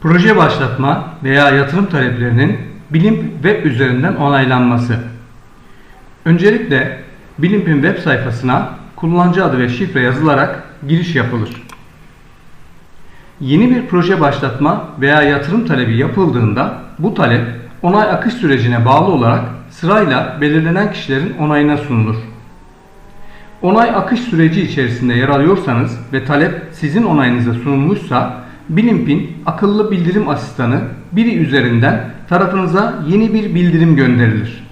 Proje başlatma veya yatırım taleplerinin Bilimp web üzerinden onaylanması. Öncelikle Bilimp'in web sayfasına kullanıcı adı ve şifre yazılarak giriş yapılır. Yeni bir proje başlatma veya yatırım talebi yapıldığında bu talep onay akış sürecine bağlı olarak sırayla belirlenen kişilerin onayına sunulur. Onay akış süreci içerisinde yer alıyorsanız ve talep sizin onayınıza sunulmuşsa Bilimp'in akıllı bildirim asistanı biri üzerinden tarafınıza yeni bir bildirim gönderilir.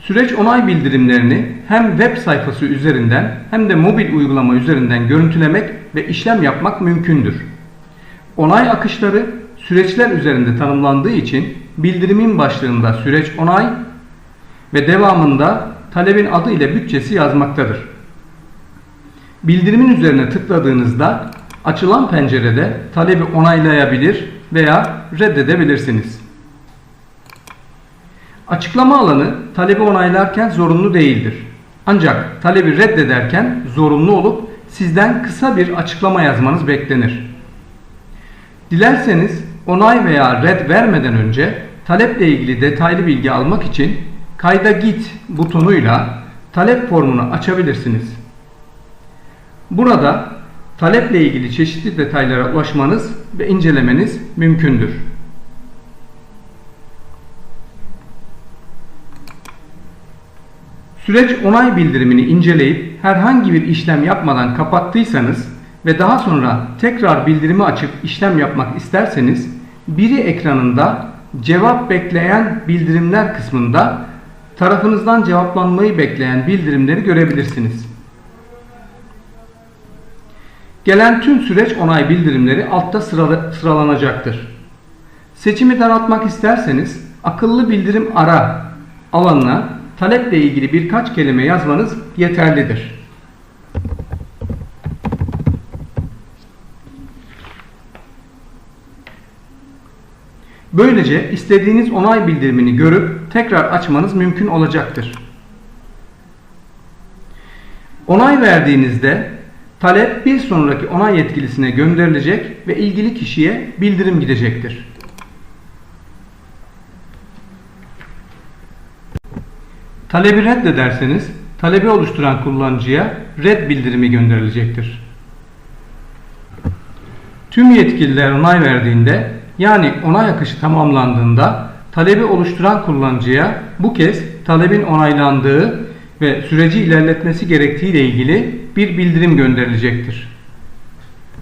Süreç onay bildirimlerini hem web sayfası üzerinden hem de mobil uygulama üzerinden görüntülemek ve işlem yapmak mümkündür. Onay akışları süreçler üzerinde tanımlandığı için bildirimin başlığında süreç onay ve devamında talebin adı ile bütçesi yazmaktadır. Bildirimin üzerine tıkladığınızda açılan pencerede talebi onaylayabilir veya reddedebilirsiniz. Açıklama alanı talebi onaylarken zorunlu değildir. Ancak talebi reddederken zorunlu olup sizden kısa bir açıklama yazmanız beklenir. Dilerseniz onay veya red vermeden önce taleple ilgili detaylı bilgi almak için kayda git butonuyla talep formunu açabilirsiniz. Burada taleple ilgili çeşitli detaylara ulaşmanız ve incelemeniz mümkündür. Süreç onay bildirimini inceleyip herhangi bir işlem yapmadan kapattıysanız ve daha sonra tekrar bildirimi açıp işlem yapmak isterseniz biri ekranında cevap bekleyen bildirimler kısmında tarafınızdan cevaplanmayı bekleyen bildirimleri görebilirsiniz. Gelen tüm süreç onay bildirimleri altta sıralı, sıralanacaktır. Seçimi daraltmak isterseniz akıllı bildirim ara alanına taleple ilgili birkaç kelime yazmanız yeterlidir. Böylece istediğiniz onay bildirimini görüp tekrar açmanız mümkün olacaktır. Onay verdiğinizde talep bir sonraki onay yetkilisine gönderilecek ve ilgili kişiye bildirim gidecektir. Talebi reddederseniz talebi oluşturan kullanıcıya red bildirimi gönderilecektir. Tüm yetkililer onay verdiğinde yani onay akışı tamamlandığında talebi oluşturan kullanıcıya bu kez talebin onaylandığı ve süreci ilerletmesi gerektiği ile ilgili bir bildirim gönderilecektir.